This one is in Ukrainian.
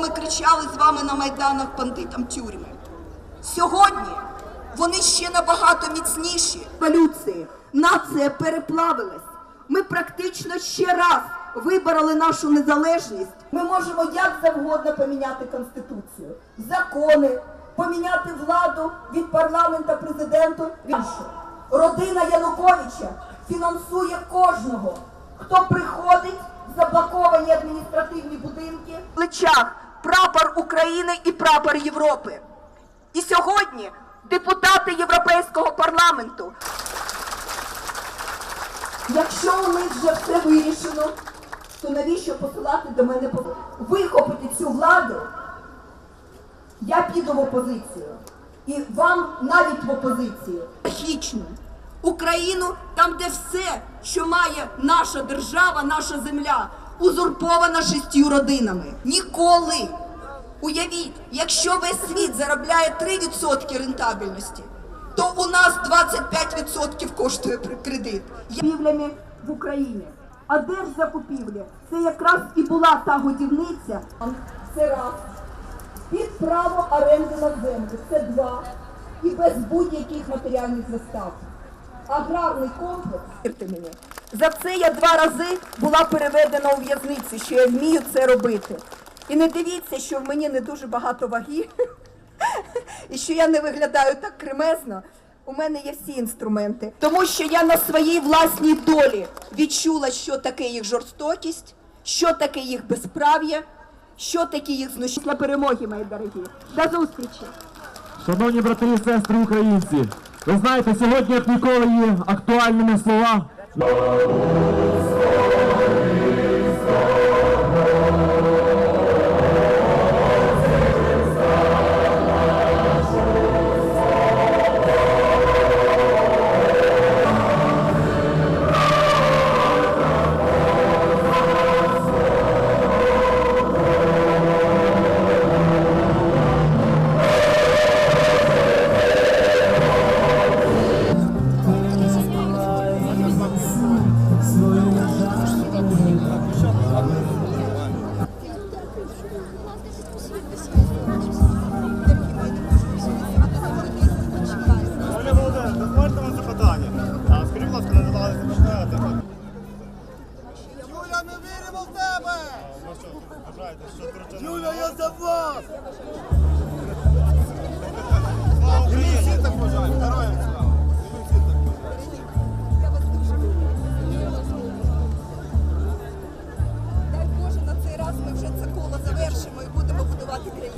ми кричали з вами на майданах бандитам тюрми. Сьогодні вони ще набагато міцніші. Революції. Нація переплавилась. Ми практично ще раз вибороли нашу незалежність. Ми можемо як завгодно поміняти конституцію, закони, поміняти владу від парламента президенту. Родина Януковича фінансує кожного, хто приходить в заблоковані адміністративні будинки. В плечах прапор України і прапор Європи. І сьогодні депутати Європейського парламенту. Якщо у них вже все вирішено, то навіщо посилати до мене вихопити цю владу? Я піду в опозицію. І вам навіть в опозицію. Хічну Україну, там, де все, що має наша держава, наша земля, узурпована шістю родинами. Ніколи. Уявіть, якщо весь світ заробляє 3% рентабельності, то у нас 25% коштує кредит. Закупівлями в Україні. А держзакупівлі це якраз і була та годівниця. Це раз. Під право оренди на землю. Це два. І без будь-яких матеріальних застав. Аграрний комплекс. Мені, за це я два рази була переведена у в'язниці, що я вмію це робити. І не дивіться, що в мені не дуже багато ваги, і що я не виглядаю так кремезно. У мене є всі інструменти, тому що я на своїй власній долі відчула, що таке їх жорстокість, що таке їх безправ'я, що таке їх знущання. Перемоги, мої дорогі. До зустрічі! Шановні брати і сестри українці, ви знаєте, сьогодні як ніколи є актуальними слова. Юля, ми віримо в тебе! Турчина... Юля, я за вас! І ми всі так вважаємо. Героям слава! І ми всі так вважаємо. Дай Боже, на цей раз ми вже це коло завершимо і будемо будувати країну.